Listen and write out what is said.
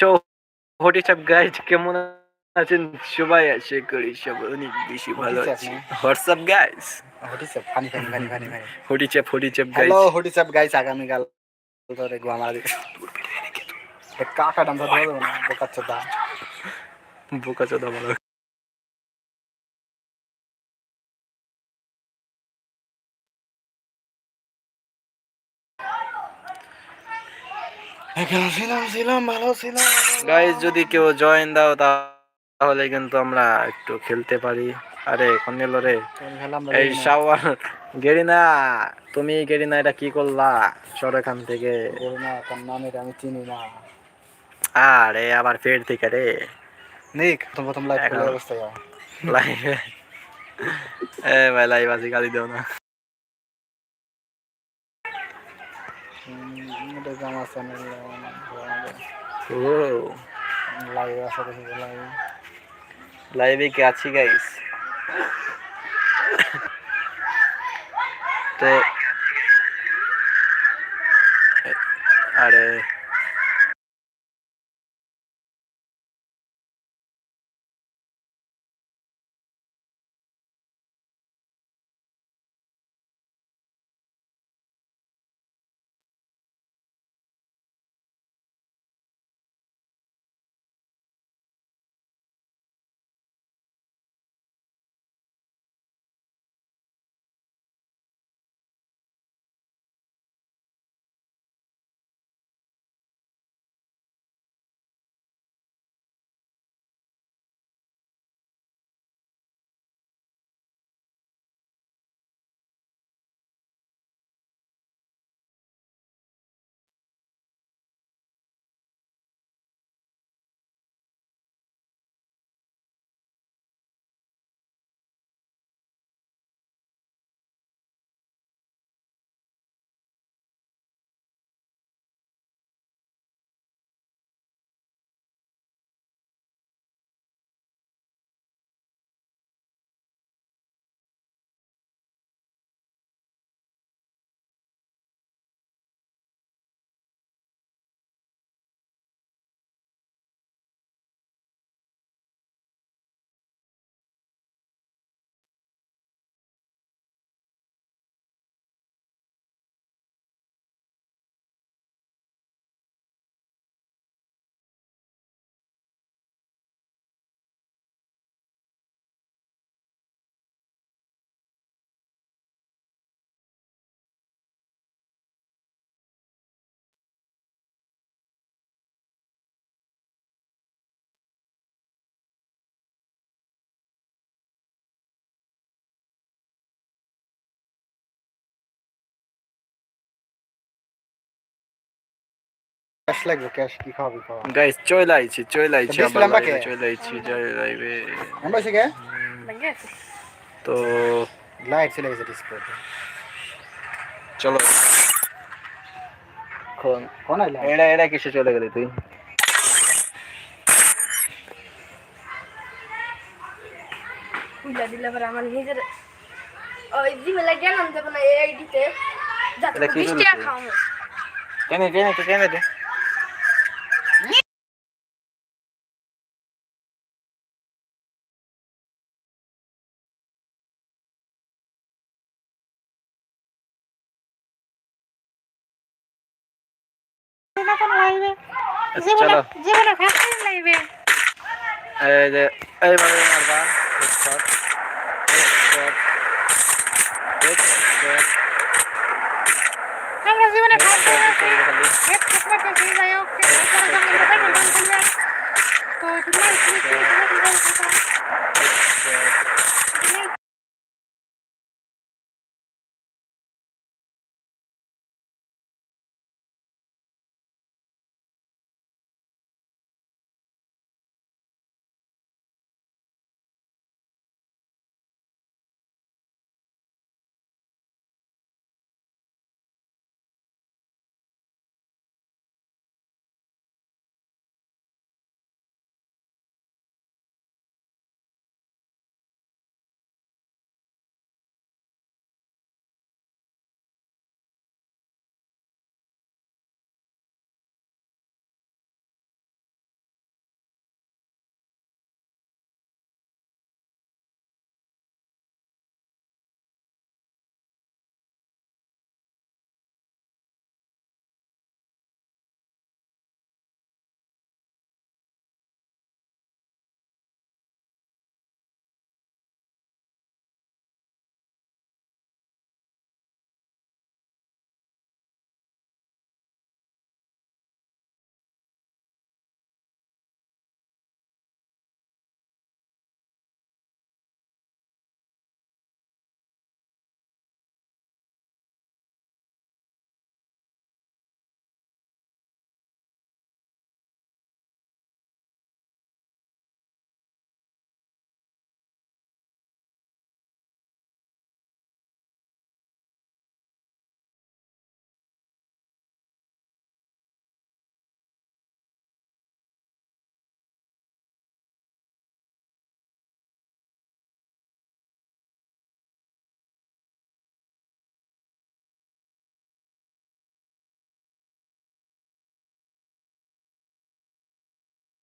চো up guys? কেমন আছেন? সবাই আশা করি সব অনেক বেশি ভালো হোয়াটসঅ্যাপ আছে। না? WhatsApp guys WhatsApp funny funny funny funny funny WhatsApp WhatsApp guys hello WhatsApp guys আগামীকাল তো দেখব আমাদের। কাকা ডান্স ধরে বোকা না বোকাচ্ছ দা বোকা চোদা ভালো গাইজ যদি কেউ জয়েন দাও তাহলে কিন্তু আমরা একটু খেলতে পারি। আরে কোন গেল রে। এই শাওয়ার গেরিনা তুমি গেরিনা এটা কি করলা? সর এখান থেকে। না তার নাম এটা আমি চিনি না। আরে আবার ফের থেকে রে। নিক প্রথম প্রথম লাইভ যাও। লাইভে এ। ভাই লাইভ আছে গালি দেও না। আমার চ্যানেল ও লাইভ আছে দেখি লাইভ লাইভে কি আছি গাইস তো আরে ক্যাশ লাগবে ক্যাশ কি খাওয়াবি খাওয়া গাইস চলে আইছি চলে আইছি কে? চলে আইছি জয় লাইভে আমরা এসে গে তো লাইট চলে গেছে ডিসপ্লে চলো। কোন কোন আইলা এটা এটা কিসে চলে গেলি তুই? উল্টা দিলে পরে আমার নিজের ওই জিমেলে যাতে কি টাকা কেনে কেনে কেনে দে। আচ্ছা, চলো। জীবনে ফার্স্ট লাইভে এই যে এইভাবে মারবা হেডশট হেডশট হেডশট আমরা জীবনে ফার্স্ট হেডশট পেছি যাই হোক। তো তোমার